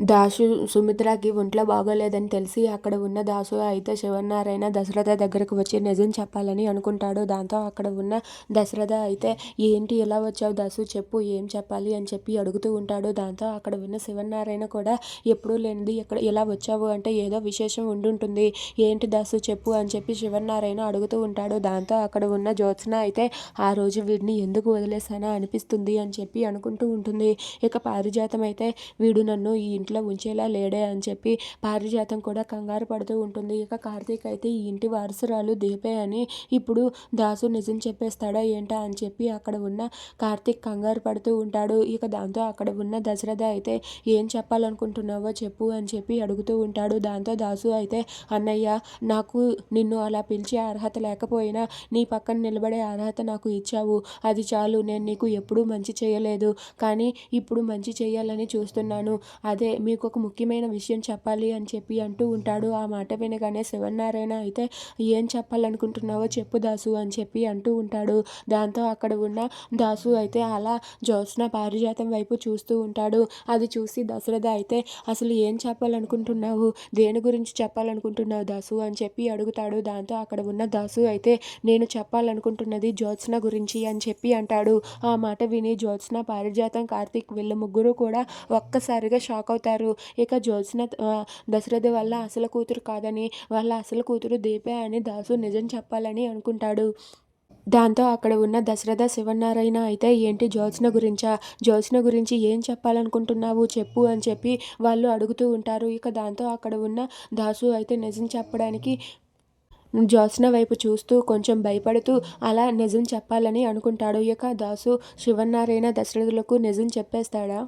దాసు సుమిత్రకి ఒంట్లో బాగోలేదని తెలిసి అక్కడ ఉన్న దాసు అయితే శివనారాయణ దశరథ దగ్గరకు వచ్చి నిజం చెప్పాలని అనుకుంటాడు. దాంతో అక్కడ ఉన్న దశరథ అయితే ఏంటి ఎలా వచ్చావు దాసు? చెప్పు ఏం చెప్పాలి? అని చెప్పి అడుగుతూ ఉంటాడు. దాంతో అక్కడ ఉన్న శివనారాయణ కూడా ఎప్పుడూ లేనిది ఎక్కడ ఎలా వచ్చావు? అంటే ఏదో విశేషం ఉండుంటుంది. ఏంటి దాసు? చెప్పు అని చెప్పి శివనారాయణ అడుగుతూ ఉంటాడు. దాంతో అక్కడ ఉన్న జ్యోత్స్న అయితే ఆ రోజు వీడిని ఎందుకు వదిలేసానా అనిపిస్తుంది అని చెప్పి అనుకుంటూ ఉంటుంది. ఇక పారిజాతం అయితే వీడు నన్ను ఈ ఇంట్లో ఉంచేలా లేడే అని చెప్పి పారిజాతం కూడా కంగారు పడుతూ ఉంటుంది. ఇక కార్తీక్ అయితే ఈ ఇంటి వారసురాలు దీపే అని ఇప్పుడు దాసు నిజం చెప్పేస్తాడా ఏంటా అని చెప్పి అక్కడ ఉన్న కార్తీక్ కంగారు పడుతూ ఉంటాడు. ఇక దాంతో అక్కడ ఉన్న దశరథ అయితే ఏం చెప్పాలనుకుంటున్నావో చెప్పు అని చెప్పి అడుగుతూ ఉంటాడు. దాంతో దాసు అయితే అన్నయ్య నాకు నిన్ను అలా పిలిచే అర్హత లేకపోయినా నీ పక్కన నిలబడే అర్హత నాకు ఇచ్చావు. అది చాలు. నేను నీకు ఎప్పుడూ మంచి చేయలేదు. కానీ ఇప్పుడు మంచి చేయాలని చూస్తున్నాను. అదే మీకు ఒక ముఖ్యమైన విషయం చెప్పాలి అని చెప్పి అంటూ ఉంటాడు. ఆ మాట వినగానే శివనారాయణ అయితే ఏం చెప్పాలనుకుంటున్నావో చెప్పు దాసు అని చెప్పి అంటూ ఉంటాడు. దాంతో అక్కడ ఉన్న దాసు అయితే అలా జ్యోత్స్న పారిజాతం వైపు చూస్తూ ఉంటాడు. అది చూసి దశరథ అయితే అసలు ఏం చెప్పాలనుకుంటున్నావు? దేని గురించి చెప్పాలనుకుంటున్నావు దాసు? అని చెప్పి అడుగుతాడు. దాంతో అక్కడ ఉన్న దాసు అయితే నేను చెప్పాలనుకుంటున్నది జ్యోత్స్న గురించి అని చెప్పి అంటాడు. ఆ మాట విని జ్యోత్స్న పారిజాతం కార్తీక్ వీళ్ళ ముగ్గురు కూడా ఒక్కసారిగా షాక్ అవుతారు. ఇక జ్యోత్స్న దశరథ వల్ల అసలు కూతురు కాదని వాళ్ళ అసలు కూతురు దీపే అని దాసు నిజం చెప్పాలని అనుకుంటాడు. దాంతో అక్కడ ఉన్న దశరథ శివనారాయణ అయితే ఏంటి జ్యోత్స్న గురించా? జ్యోత్స్న గురించి ఏం చెప్పాలనుకుంటున్నావు? చెప్పు అని చెప్పి వాళ్ళు అడుగుతూ ఉంటారు. ఇక దాంతో అక్కడ ఉన్న దాసు అయితే నిజం చెప్పడానికి జ్యోత్స్న వైపు చూస్తూ కొంచెం భయపడుతూ అలా నిజం చెప్పాలని అనుకుంటాడు. ఇక దాసు శివనారాయణ దశరథులకు నిజం చెప్పేస్తాడా?